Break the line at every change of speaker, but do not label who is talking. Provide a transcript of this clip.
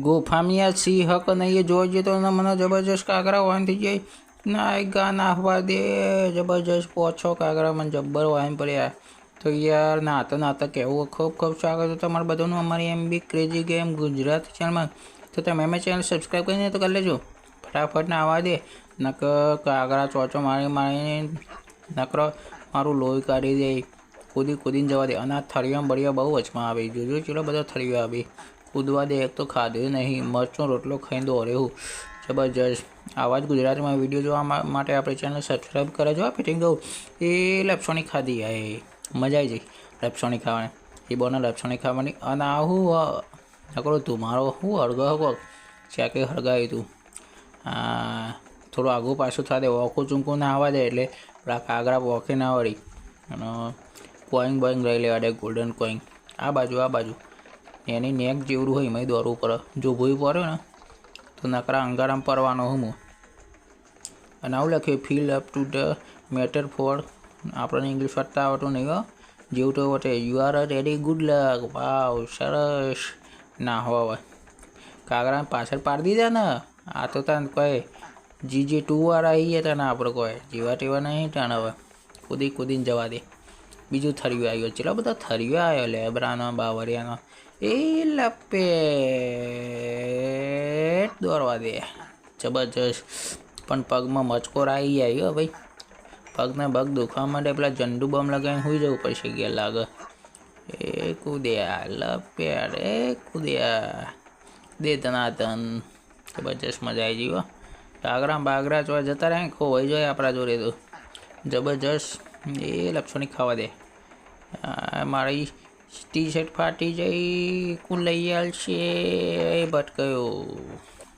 ગોફામિયા સિંહ હક નહીં, એ જોવા તો એના મને જબરજસ્ત કાગરા વાન થઈ જાય. ના ગા નાખવા દે, જબરજસ્ત પોછો કાગરા મને જબ્બર વાન પડ્યા. તો યાર, નાતા નાતા કહેવું ખૂબ ખૂબ સ્વાગત છે તમારું બધાનું અમારી M B crazy game Gujarat ચેનલમાં તો તમે એમ ચેનલ સબસ્ક્રાઈબ કરીને તો કરી લેજો. ફટાફટ ના આવવા દે. નક કાગરા ચોચો મારી મારીને નકરો મારું લોહી કાઢી દે. કૂદી કૂદીને જવા દે. અને આ થળિયા બળિયા બહુ વચમાં આવે. જોજો ચલો બધા થળિયો આવે. કૂદવા દે તો ખાધું નહીં, મરચો રોટલો ખાઈ દો રહેવું જબરજસ્ત. આવા જ ગુજરાતીમાં વીડિયો જોવા માટે આપણે ચેનલ સબસ્ક્રાઈબ કરે જો ફિટિંગ કહું. એ લપસોણી ખાધી આ મજા આવી જઈ લપસોણી ખાવાની. એ બોને લપસોણી ખાવાની. અને આ હું નકરો તું મારો, હું હળગાવો ચાકે હળગાવ્યું તું. થોડું આગું પાછું થાય ઓખું ચૂંકું ના આવવા દે એટલે પેલા કાગડા વોકે ના વળી. અને કોઈંગ બોઈંગ લઈ લેવા દે ગોલ્ડન કોઈંગ આ બાજુ આ બાજુ. એની નેક જેવડું હોય એમાંય દોરવું પડે. જો ભોઈ પડ્યો ને, તો નકરા અંગારામ પરવાનો હું હું અને આવું લખ્યું feel up to the matter for આપણને ઇંગ્લિશ વાંચતા આવડતું નહીં હો. જેવું તો what you are ready good luck wow સરસ. ના હોય કાગડા પાછળ પાડી દીધા ને? આ તો તને કોઈ જીજે ટુ વાળા આવી ગયા તને આપણે કોઈ. જેવા તેવા નહીં તને હવે. કૂદી કૂદીને જવા દે. બીજું થરિયું આવ્યું ચેટલા બધા થરિયો આવ્યો લેબ્રાનો બાવરિયાનો. એ લપેટ દોરવા દે. જબરજસ્ત. પણ પગમાં મચકોર આવી હો ભાઈ. પગને પગ દુખવા માટે પેલા જંડુ બમ લગાવીને સુઈ જવું પડશે ગયા લાગે. એ કૂદ્યા, લપેટ, એ કૂદ્યા. દે તના તન જબરજસ્ત મજા આવી હો. કાગરા બાગરા ચોવા જતા રહે ખોવાઈ જાય આપણા જોડે તો. જબરજસ્ત. એ લપસોની ખાવા દે. મારી ટી શર્ટ ફાટી જઈ કું લઈ આવશે ભટકાયો